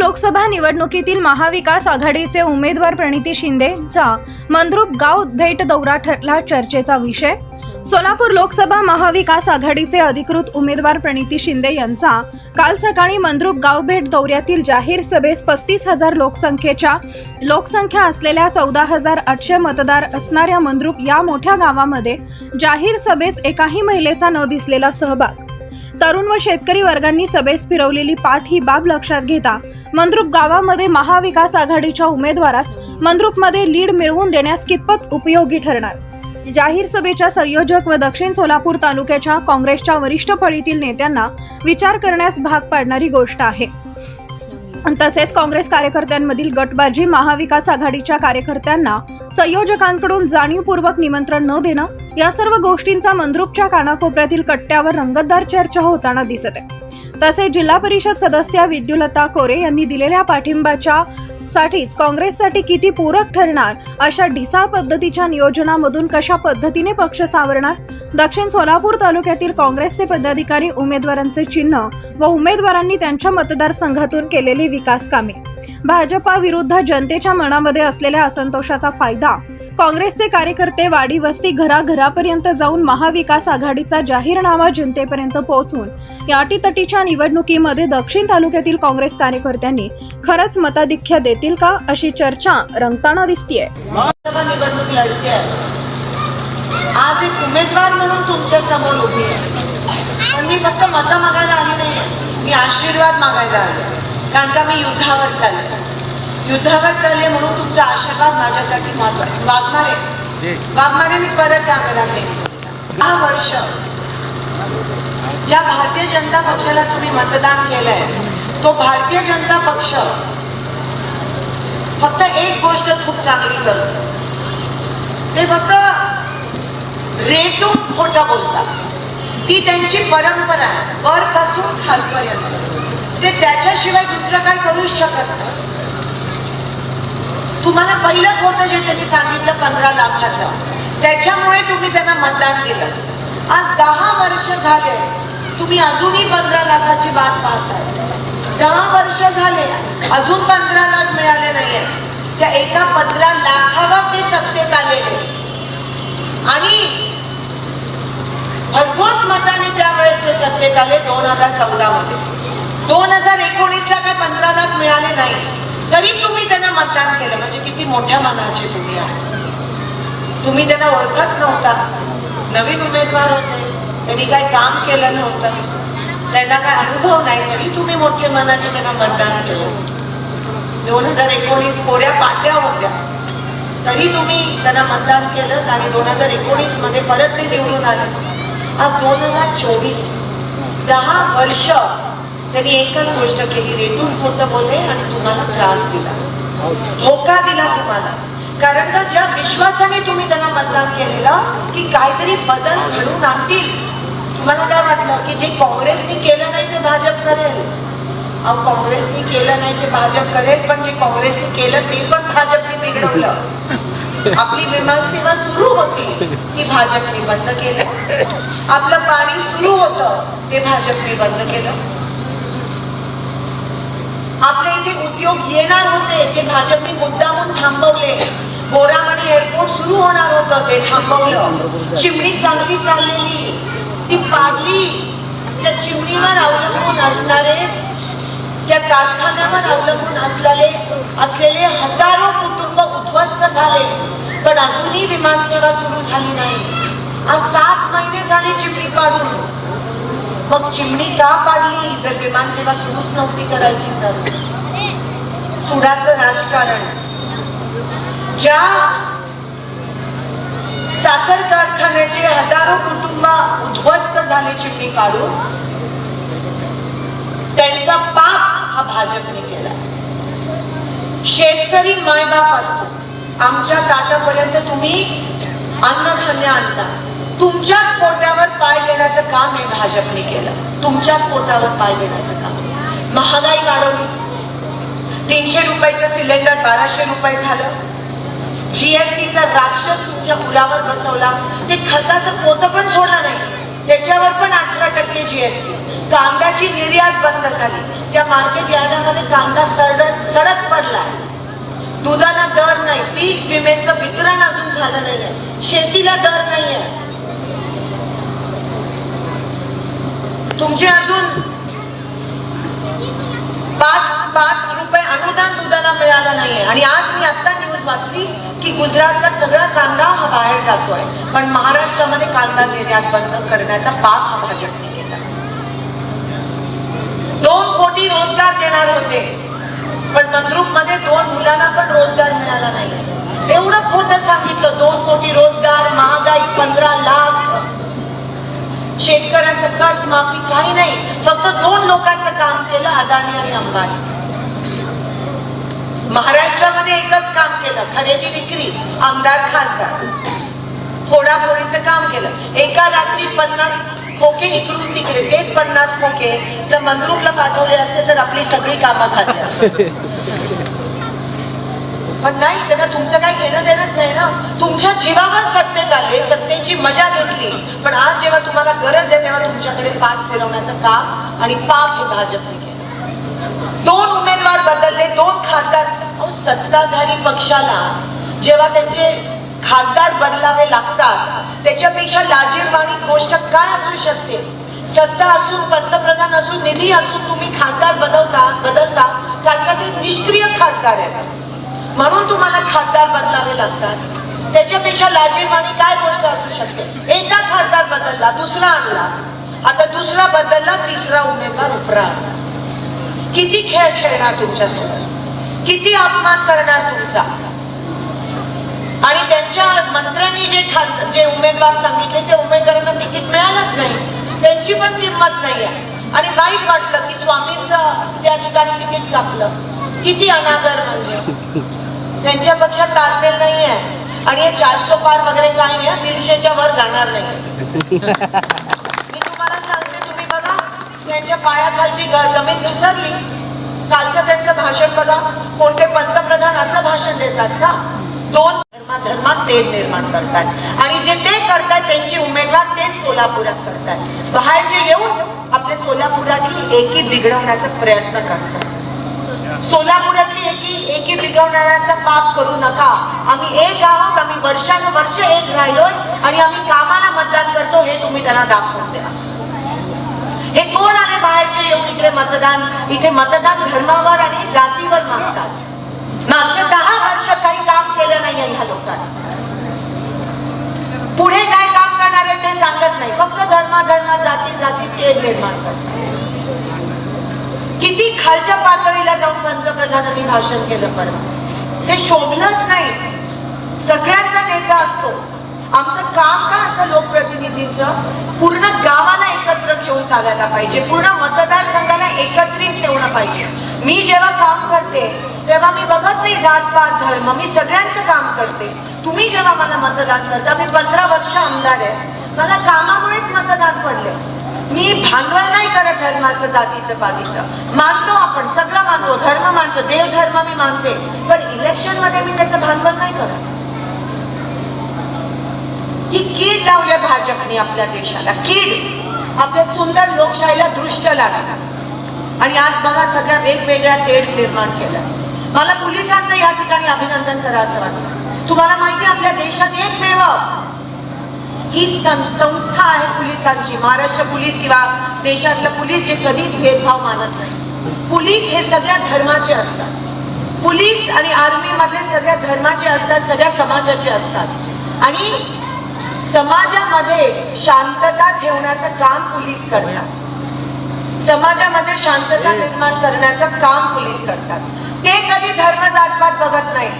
लोकसभा निवडणुकीतील महाविकास आघाडीचे उमेदवार प्रणिती शिंदेचा मंद्रुप गाव भेट दौरा ठरला चर्चेचा विषय. सोलापूर लोकसभा महाविकास आघाडीचे अधिकृत उमेदवार प्रणिती शिंदे यांचा काल सकाळी मंद्रुप गाव भेट दौऱ्यातील जाहीर सभेस पस्तीस हजार लोकसंख्येच्या लोकसंख्या असलेल्या चौदा हजार आठशे मतदार असणाऱ्या मंद्रुप या मोठ्या गावामध्ये जाहीर सभेस एकाही महिलेचा न दिसलेला सहभाग तरुण व शेतकरी वर्गांनी सभेस फिरवलेली पाठ ही बाब लक्षात घेता. मंद्रुप गावामध्ये महाविकास आघाडीच्या उमेदवारास मंद्रुपमध्ये लीड मिळवून देण्यास कितपत उपयोगी ठरणार? जाहीर सभेच्या संयोजक व दक्षिण सोलापूर तालुक्याच्या काँग्रेसच्या वरिष्ठ फळीतील नेत्यांना विचार करण्यास भाग पाडणारी गोष्ट आहे. तसेच काँग्रेस कार्यकर्त्यांमधील गटबाजी महाविकास आघाडीच्या कार्यकर्त्यांना संयोजकांकडून जाणीवपूर्वक निमंत्रण न देणं या सर्व गोष्टींचा मंद्रुपच्या कानाकोपऱ्यातील कट्ट्यावर रंगतदार चर्चा होताना दिसत आहे. तसेच जिल्हा परिषद सदस्या विद्युलता कोरे यांनी दिलेल्या पाठिंबाच्या साठीच काँग्रेससाठी किती पूरक ठरणार? अशा ढिसाळ पद्धतीच्या नियोजनामधून कशा पद्धतीने पक्ष सावरणार? दक्षिण सोलापूर तालुक्यातील काँग्रेसचे पदाधिकारी उमेदवारांचे चिन्ह व उमेदवारांनी त्यांच्या मतदारसंघातून केलेली विकास कामे भाजपा विरुद्ध जनतेच्या मनामध्ये असलेल्या असंतोषाचा फायदा काँग्रेसचे कार्यकर्ते वाडी वस्ती घराघरापर्यंत जाऊन महाविकास आघाडीचा जाहीरनामा जनतेपर्यंत पोहोचून या अटीतटीच्या निवडणुकीमध्ये दक्षिण तालुक्यातील काँग्रेस कार्यकर्त्यांनी खरंच मताधिक्य देतील का अशी चर्चा रंगताना दिसतीये. निवडणूक आहे. आज एक उमेदवार म्हणून तुमच्यासमोर उभी आहे. पण मी फक्त मतं मागायला आली नाही मी आशीर्वाद मागायला आले. कारण का मी युद्धावर चालले? युद्धावर चालले म्हणून तुमचा आशीर्वाद माझ्यासाठी महत्त्वाचा आहे. वागणारे मी परत त्याला दहा वर्ष. ज्या भारतीय जनता पक्षाला तुम्ही मतदान केलंय तो भारतीय जनता पक्ष फक्त एक गोष्ट खूप चांगली करतो. ते फक्त रेटून खोटं बोलतात. ती त्यांची परंपरा आहे. वरपासून खालपर्यंत. ते त्याच्याशिवाय दुसरं काय करूच शकत नाही. तुम्हाला पहिलं खोटं जे त्यांनी सांगितलं पंधरा लाखाचं. त्याच्यामुळे तुम्ही त्यांना मतदान केलं. आज दहा वर्ष झाले तुम्ही अजूनही पंधरा लाखाची बात पाहताय. दहा वर्ष झाले अजून पंधरा लाख मिळाले नाहीये. त्या एका पंधरा लाखावर ते सत्तेत आलेले. आणि भरपूरच मताने त्यावेळेस ते सत्तेत आले दोन हजार चौदा मध्ये दोन हजार एकोणीसला काय पंधरा लाख मिळाले नाही. तरी तुम्ही त्यांना मतदान केलं. म्हणजे किती मोठ्या मनाचे तुम्ही आहे तुम्ही त्यांना ओळखत नव्हता. नवीन उमेदवार होते. त्यांनी काय काम केलं नव्हतं. त्यांना काय अनुभव नाही. तरी तुम्ही मोठे मनाचे त्यांना मतदान केलं. दोन हजार एकोणीस थोड्या पाट्या होत्या. तरी तुम्ही त्यांना मतदान केलं आणि दोन हजार एकोणीसमध्ये परत ते निवडून आले. आज दोन हजार चोवीस. दहा वर्ष त्यांनी एकच गोष्ट केली रेटून खोटं बोलले आणि तुम्हाला त्रास दिला. धोका दिला तुम्हाला. कारण का ज्या विश्वासाने तुम्ही त्यांना मतदान केलेलं की काहीतरी बदल घडून आणतील. तुम्हाला काय वाटलं की जे काँग्रेसने केलं नाही ते भाजप करेल अहो काँग्रेसने केलं नाही ते भाजप करेल पण जे काँग्रेसने केलं ते पण भाजपने बिघडवलं. आपली विमान सेवा सुरू होती ती भाजपने बंद केलं. आपलं पाणी सुरू होतं ते भाजपने बंद केलं. आपल्या इथे उद्योग येणार होते ते भाजपने मुद्दामून थांबवले. बोरामध्ये एअरपोर्ट सुरू होणार होतं ते थांबवलं. चिमणी चांगली चाललेली ती पाडली. त्या चिमणीवर अवलंबून असणारे त्या कारखान्यावर अवलंबून असलेले असलेले हजारो कुटुंब उद्ध्वस्त झाले. पण अजूनही विमानसेवा सुरू झाली नाही. आज सात महिने झाले चिमणी पाडून. मग चिमणी का पाडली जर विमानसेवा सुरूच नव्हती करायची तर सुडाचं राजकारण ज्या साखर कारखान्याचे हजारो कुटुंब उद्ध्वस्त झाले चिमणी काढून त्यांचा पाप हा भाजपने केला शेतकरी मायबाप असतो आमच्या ताटापर्यंत तुम्ही अन्नधान्य आणता तुमच्याच पोटावर पाय देण्याचं काम हे भाजपने केलं. तुमच्याच पोटावर पाय देण्याचं काम. महागाई वाढवली. तीनशे रुपयाचं सिलेंडर बाराशे रुपये झालं. जीएसटीचा राक्षस तुमच्या मुलावर बसवला. ते खताचं पोतं पण सोडा नाही. त्याच्यावर पण अठरा टक्के जीएसटी कांद्याची निर्यात बंद झाली. त्या मार्केट यार्डामध्ये कांदा सडत पडला. दुधाला दर नाही. पीक विम्याचं वितरण अजून झालं नाहीये. शेतीला दर नाहीये. तुमचे अजून पाच पाच रुपये अनुदान दुधाला मिळालं नाहीये. आणि आज मी आता न्यूज वाचली की गुजरातचा सगळा कांदा हा बाहेर जातोय. पण महाराष्ट्रामध्ये कांदा निर्यात बंद करण्याचा पाप हा भाजपने केला. दोन कोटी रोजगार देणार होते. पण मंद्रुपमध्ये दोन मुलांना पण रोजगार मिळाला नाही एवढं खोटं सांगितलं दोन कोटी रोजगार महागाई पंधरा लाख. शेतकऱ्यांचं कर्ज माफी काही नाही. फक्त दोन लोकांचं काम केलं अदानी आणि अंबानी. महाराष्ट्रामध्ये एकच काम केलं खरेदी विक्री आमदार खासदार. फोडाफोडीचं काम केलं. एका रात्री पन्नास खोके इकडून तिकडे. तेच पन्नास खोके जर मंद्रुपला पाठवले असते तर आपली सगळी कामं झाली असते. पण नाही त्यांना तुमचं काही घेणं देणंच नाही ना. तुमच्या जीवावर सत्तेत आले सत्तेची मजा घेतली. पण आज जेव्हा तुम्हाला गरज आहे तेव्हा तुमच्याकडे पाठ फिरवण्याचं काम आणि पाप हे भाजपने केलं. दोन उमेदवार बदलले दोन खासदार. अहो, सत्ताधारी पक्षाला जेव्हा त्यांचे खासदार बदलावे लागतात त्याच्यापेक्षा लाजीरवाणी गोष्ट काय असू शकते? सत्ता असून पंतप्रधान असून निधी असून तुम्ही खासदार बदलता बदलता कारण का ते निष्क्रिय खासदार आहे म्हणून तुम्हाला खासदार बदलावे लागतात. त्याच्यापेक्षा लाजीरवाणी काय गोष्ट असू शकते? एका खासदार बदलला दुसरा आणला. आता दुसरा बदलला तिसरा उमेदवार उपरा. आणला किती खेळ खेळणार तुमच्यासोबत? किती अपमान करणार तुमचा? आणि त्यांच्या मंत्र्यांनी जे खास जे उमेदवार सांगितले ते उमेदवारांना तिकीट मिळालंच नाही. त्यांची पण किंमत नाही आहे आणि वाईट वाटलं की स्वामींचं त्या ठिकाणी तिकीट कापलं. किती अनादर म्हणजे. त्यांच्या पक्षात तालमेल नाही आहे आणि हे चारशे पार वगैरे काही नाही दीडशेच्या वर जाणार नाही. मी तुम्हाला सांगते तुम्ही बघा त्यांच्या पायाखालची जमीन घसरली कालचं त्यांचं भाषण बघा. कोणते पंतप्रधान असं भाषण देतात का? दोन धर्मात तेल निर्माण करतात. आणि जे ते करतात त्यांचे उमेदवार तेच सोलापुरात करतात. बाहेरचे येऊन आपल्या सोलापुरातली एकी बिघडवण्याचा प्रयत्न करतात. सोलापुरात एकी बिघडणाऱ्याचा पाप करू नका. आम्ही एक आहोत आम्ही वर्षानुवर्ष एक राहिलोय आणि आम्ही कामाला मतदान करतो हे तुम्ही त्यांना दाखवून द्या. हे कोण आले बाहेरचे येऊन इकडे मतदान? इथे मतदान धर्मावर आणि जातीवर मागतात. मागच्या दहा वर्ष काही काम केलं नाही ह्या लोकांनी. पुढे काय काम करणार आहे ते सांगत नाही. फक्त धर्मा धर्मा जाती जाती ते निर्माण करतात. किती खालच्या पातळीला जाऊन पंतप्रधानांनी भाषण केलं परत ते शोभलंच नाही. सगळ्यांचा नेता असतो. आमचं काम काय असतं लोकप्रतिनिधींचं? पूर्ण गावाला एकत्र घेऊन चालायला पाहिजे. पूर्ण मतदारसंघाला एकत्रित ठेवणं पाहिजे. मी जेव्हा काम करते तेव्हा मी बघत नाही जात पात धर्म. मी सगळ्यांचं काम करते. तुम्ही जेव्हा मला मतदान करता मी पंधरा वर्ष आमदार आहे. मला कामामुळेच मतदान पडले मी भांडवल नाही करत धर्माचं जातीचं पातीचं. मानतो आपण सगळं मानतो. धर्म मानतो देव धर्म मी मानते. पण इलेक्शनमध्ये मी त्याचं भांडवल नाही करत. ही कीड लावली भाजपने आपल्या देशाला कीड. आपल्या सुंदर लोकशाहीला दृष्ट लागला. आणि आज बघा सगळ्या वेगवेगळ्या तेढ निर्माण केलं मला पोलिसांचं या ठिकाणी अभिनंदन करा असं वाटतं. तुम्हाला माहिती आपल्या देशात एकमेव ही संस्था आहे पोलिसांची. महाराष्ट्र पोलीस किंवा देशातलं पोलीस जे कधीच भेदभाव मानत नाही. पोलीस हे सगळ्या धर्माचे असतात. पोलीस आणि आर्मी मधले सगळ्या धर्माचे असतात सगळ्या समाजाचे असतात. आणि समाजामध्ये शांतता ठेवण्याचं काम पोलीस करतात. समाजामध्ये शांतता निर्माण करण्याचं काम पोलीस करतात. ते कधी धर्म जातपात बघत नाही.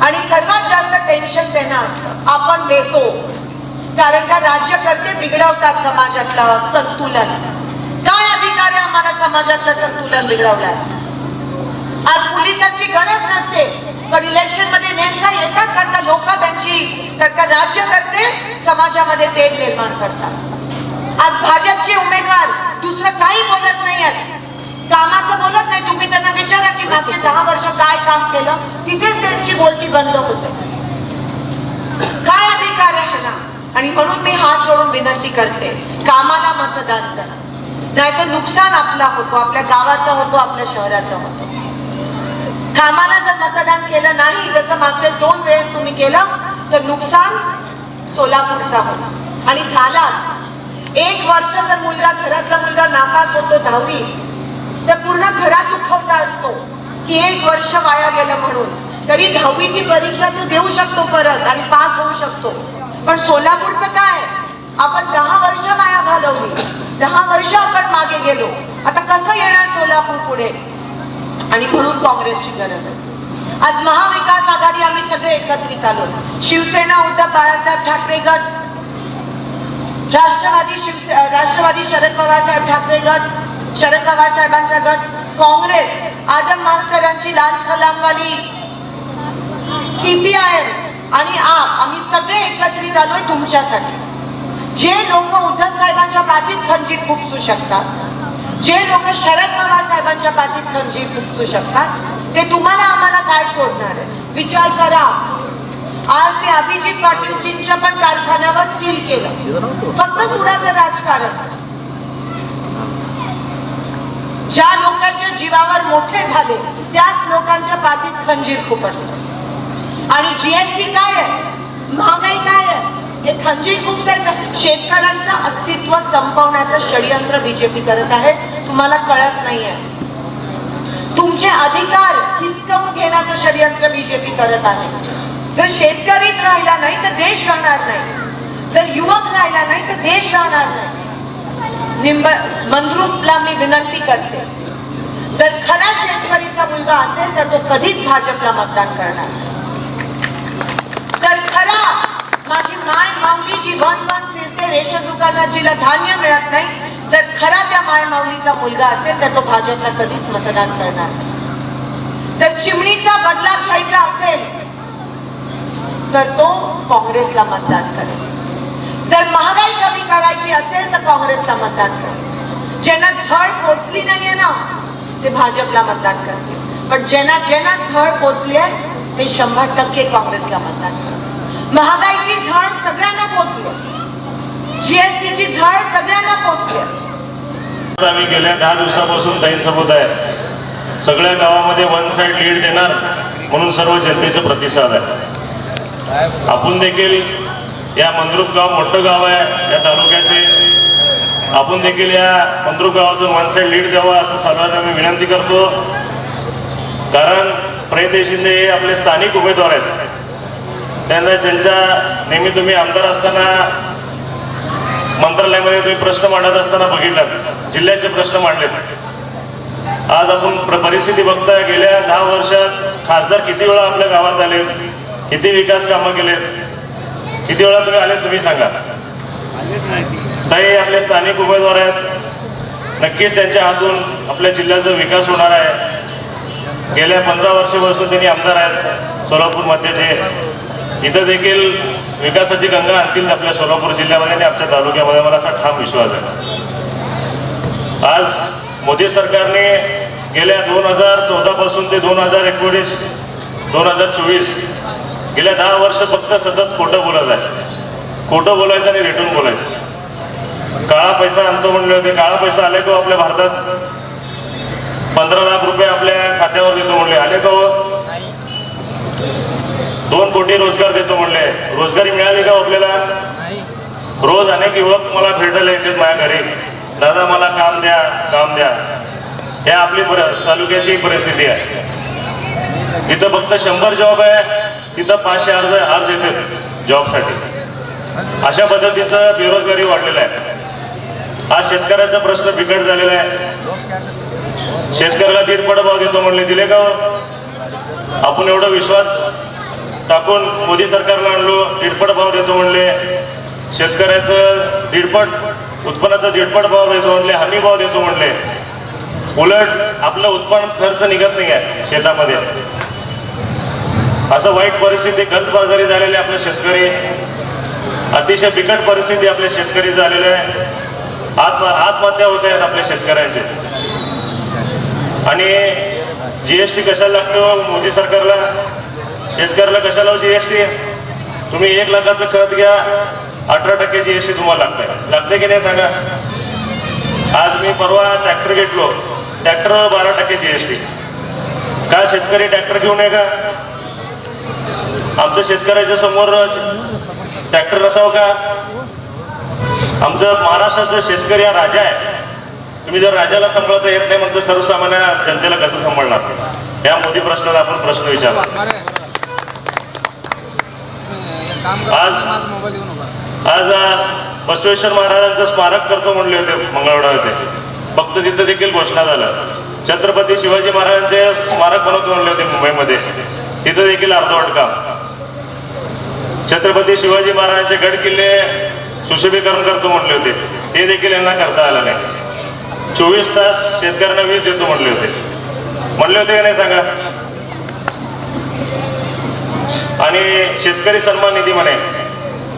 आणि सर्वात जास्त टेन्शन त्यांना असतं. आपण देतो कारण का राज्यकर्ते बिघडवतात समाजातलं संतुलन? काय अधिकार आहे आम्हाला समाजातलं संतुलन बिघडवलाय? आज पोलिसांची गरज नसते पण इलेक्शनमध्ये नेमका येतात कारण का लोक त्यांची कारण का राज्यकर्ते समाजामध्ये तेल निर्माण करतात. आज भाजपचे उमेदवार दुसरं काही बोलत नाही आहेत कामाचं बोलत नाही. तुम्ही त्यांना विचारा की मागचे दहा वर्ष काय काम केलं? तिथेच त्यांची बोलती बंद होते. काय अधिकार आहे आणि म्हणून मी हात जोडून विनंती करते कामाला मतदान करा. नाहीतर नुकसान आपला होतो आपल्या गावाचा होतो आपल्या शहराचा होतो. कामाला जर मतदान केलं नाही जसं मागच्या दोन वेळेस तुम्ही केलं तर नुकसान सोलापूरचा होतो. आणि झालाच. एक वर्ष जर मुलगा घरातला मुलगा नापास होतो दहावी तर पूर्ण घरात दुखवता असतो की एक वर्ष वाया गेलं म्हणून. तरी दहावीची परीक्षा तू देऊ शकतो परत आणि पास होऊ शकतो. पण सोलापूरचं काय? आपण दहा वर्ष माया घालवली. दहा वर्ष आपण मागे गेलो. आता कसं येणार सोलापूर पुढे? आणि म्हणून काँग्रेसची गरज आहे. आज महाविकास आघाडी आम्ही सगळे एकत्रित आलो. शिवसेना उद्धव बाळासाहेब ठाकरे गट राष्ट्रवादी शिवसे राष्ट्रवादी शरद पवार साहेब ठाकरे गट शरद पवार साहेबांचा गट काँग्रेस आदम मास्टर यांची लाल सलामवाली सीपीआयएम आणि आप आम्ही सगळे एकत्रित आलोय तुमच्यासाठी. जे लोक उद्धव साहेबांच्या पाठीत खंजीर खुपसू शकतात जे लोक शरद पवार साहेबांच्या पाठीत खंजीर खुपसू शकतात ते तुम्हाला आम्हाला काय सोडणार आहे? विचार करा. आज ते अभिजित पाटीलजींच्या पण कारखान्यावर सील केलं. फक्त सुडाचं राजकारण. ज्या लोकांच्या जीवावर मोठे झाले त्याच लोकांच्या पाठीत खंजीर खूप असतं. आणि जीएसटी काय आहे? महागाई काय आहे? हे खंजीर खुपसायचं शेतकऱ्यांचं अस्तित्व संपवण्याचं षडयंत्र बीजेपी करत आहे. तुम्हाला कळत नाहीये. तुमचे अधिकार हिसकवून घेण्याचं षडयंत्र बीजेपी करत आहे. जर शेतकरीच राहिला नाही तर देश राहणार नाही. जर युवक राहिला नाही तर देश राहणार नाही. निंब मंद्रुपला मी विनंती करते. जर खरा शेतकरीचा मुलगा असेल तर तो कधीच भाजपला मतदान करणार नाही. जर खरा माझी माय माऊली जी वन वन फिरते रेशन दुकानात जिला धान्य मिळत नाही जर खरा त्या माय माऊलीचा मुलगा असेल तर तो भाजपला कधीच मतदान करणार जर चिमणीचा बदला घ्यायचा असेल तर तो काँग्रेसला मतदान करेल. जर महागाई कमी करायची असेल तर काँग्रेसला मतदान करेल. ज्यांना झळ पोचली नाहीये ना ते भाजपला मतदान करतील. पण ज्यांना ज्यांना झळ पोचली आहे ते शंभर टक्के काँग्रेसला मतदान करतील. महागाईची झळ सगळ्यांना पोहोचली जीएसटीची झळ सगळ्यांना पोहोचली आम्ही गेल्या दहा दिवसापासून ताईंसोबत आहे. सगळ्या गावामध्ये वन साईड लीड देणार म्हणून सर्व जनतेचा प्रतिसाद आहे. आपण देखील या मंद्रुप गाव मोठं गाव आहे या तालुक्याचे. आपण देखील या मंद्रुप गावातून वन साईड लीड द्यावा असं सर्वांना मी विनंती करतो. कारण प्रणित शिंदे हे आपले स्थानिक उमेदवार आहेत. त्यांना त्यांच्या नेहमी तुम्ही आमदार असताना मंत्रालयामध्ये तुम्ही प्रश्न मांडत असताना बघितलात जिल्ह्याचे प्रश्न मांडलेत. आज आपण प्र- परिस्थिती बघताय गेल्या दहा वर्षात खासदार किती वेळा आपल्या गावात आले किती विकास कामं केलेत किती वेळा तुम्ही आले तुम्ही सांगा. ताई आपले स्थानिक उमेदवार आहेत. नक्कीच त्यांच्या हातून आपल्या जिल्ह्याचा विकास होणार आहे. गेल्या पंधरा वर्षापासून त्यांनी आमदार आहेत सोलापूर मध्येचे इथं देखील विकासाची गंगा आणतील आपल्या सोलापूर जिल्ह्यामध्ये आणि आमच्या तालुक्यामध्ये मला असा ठाम विश्वास आहे. आज मोदी सरकारने गेल्या दोन हजार चौदापासून ते दोन हजार एकोणीस दोन हजार चोवीस गेल्या दहा वर्ष फक्त सतत खोटं बोलत आहे. खोटं बोलायचं आणि रेटून बोलायचं. काळा पैसा आणतो म्हणले होते. काळा पैसा आले का हो आपल्या भारतात? पंधरा लाख रुपये आपल्या खात्यावर देतो म्हणले. आले का हो? दोन कोटी रोजगार देतो म्हणले. रोजगारी मिळाली का हो आपल्याला? रोज अनेक युवक मला भेटायला येतात माझ्या घरी. दादा मला काम द्या काम द्या. हे आपली पर- तालुक्याची परिस्थिती आहे. तिथं फक्त शंभर जॉब आहे तिथं पाचशे अर्ज अर्ज येतात जॉबसाठी अशा पद्धतीचं बेरोजगारी वाढलेलं आहे. आज शेतकऱ्याचा प्रश्न बिकट झालेला आहे. शेतकऱ्याला दीडपट भाव देतो म्हणले. दिले का हो? आपण एवढा विश्वास टाकून मोदी सरकारला आणलो दीडपट भाव देतो म्हणले. शेतकऱ्याचं दीडपट उत्पन्नाचा दीडपट भाव देतो म्हणले हमी भाव देतो म्हणले. उलट आपलं उत्पन्न खर्च निघत नाही आहे शेतामध्ये. असं वाईट परिस्थिती कर्जबाजारी झालेले आपले शेतकरी. अतिशय बिकट परिस्थिती आपल्या शेतकरी झालेली आहे. आत्म आत्महत्या होत आहेत आपल्या शेतकऱ्यांचे. आणि जी एस टी कशाला लागतो? मोदी सरकारला. शेतकऱ्याला कशाला जी एस टी तुम्ही एक लाखाचं खत घ्या अठरा टक्क्याची एस टी तुम्हाला लागतंय. लागते की नाही सांगा? आज मी परवा ट्रॅक्टर घेतलो. ट्रॅक्टरवर बारा टक्क्याची जी एस टी का शेतकरी ट्रॅक्टर घेऊ नये का? आमचं शेतकऱ्याच्या समोर ट्रॅक्टर नसावं का? आमचं महाराष्ट्राचा शेतकरी हा राजा आहे. तुम्ही जर राजाला सांभाळता येत नाही म्हणजे सर्वसामान्य जनतेला कसं सांभाळणार? या मोदी प्रश्नाला आपण प्रश्न विचारला आज- आज बसवेश्वर महाराजांचं स्मारक करतो म्हणले होते मंगळवेढा होते. फक्त तिथं देखील घोषणा झालं छत्रपती शिवाजी महाराजांचे स्मारक बनवतो म्हणले होते मुंबईमध्ये. तिथं देखील अर्धवट काम. छत्रपती शिवाजी महाराजांचे गड किल्ले सुशोभीकरण करतो म्हणले होते. ते देखील यांना करता आलं नाही. चोवीस तास शेतकऱ्यांना वीज देतो म्हणले होते. म्हणले होते का नाही सांगा? आणि शेतकरी सन्मान निधी म्हणे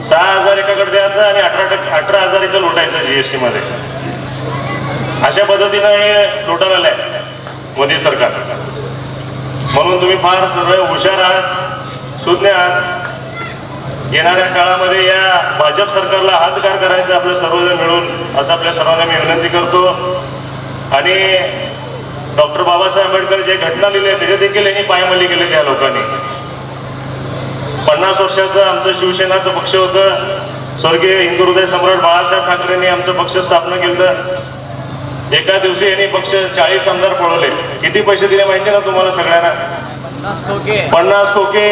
सहा हजार एकाकडे द्यायचं आणि अठरा टक्के अठरा हजार इथं लुटायचं जीएसटी मध्ये. अशा पद्धतीनं हे लुटायला आहे मोदी सरकार. म्हणून तुम्ही फार सर्व हुशार आहात सुज्ञ आहात. येणाऱ्या काळामध्ये या भाजप सरकारला हातकार करायचं आपलं सर्वजण मिळून असं आपल्या सर्वांना मी विनंती करतो. आणि डॉक्टर बाबासाहेब आंबेडकर जे घटना लिहिले आहे त्याचे देखील यांनी पायमल्ली केले त्या लोकांनी. पन्नास वर्षाचं आमचं शिवसेनाचं पक्ष होतं. स्वर्गीय हिंदू हृदय सम्राट बाळासाहेब ठाकरेंनी आमचं पक्ष स्थापना केलं. एका दिवशी यांनी पक्ष चाळीस आमदार पळवले. किती पैसे दिले माहिती ना तुम्हाला सगळ्यांना? पन्नास कोके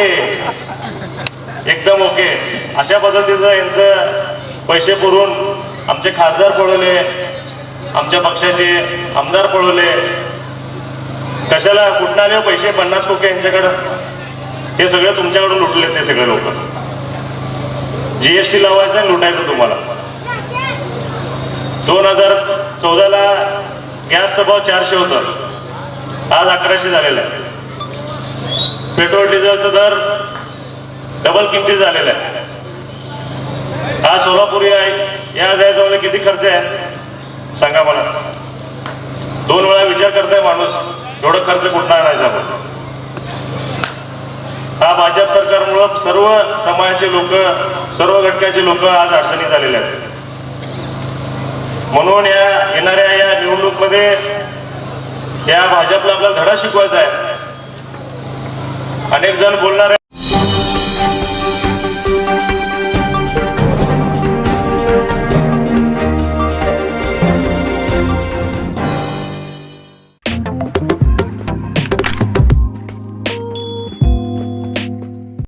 एकदम ओके. अशा पद्धतीचं यांचं पैसे पुरवून आमचे खासदार पळवले. आमच्या पक्षाचे आमदार पळवले. कशाला कुठं आले हो पैसे? पन्नास कोके यांच्याकडं. हे सगळं तुमच्याकडून लुटले ते सगळे लोक. जीएसटी लावायचं आणि लुटायचं तुम्हाला. दोन हजार चौदाला गॅसचा भाव चारशे होतं. आज अकराशे झालेला आहे. पेट्रोल डिझेलचा दर डबल किमती झालेला आहे. आज सोलापुरी आहे या जायचा किती खर्च आहे? सांगा मला. दोन वेळा विचार करताय माणूस. एवढं खर्च कुठं आणायचा आपण? हा भाजप सरकारमुळं सर्व समाजाचे लोक सर्व घटकाचे लोक आज अडचणीत आलेले आहेत. म्हणून या येणाऱ्या या निवडणूकमध्ये या भाजपला आपला धडा शिकवायचा आहे. अनेक जण बोलणार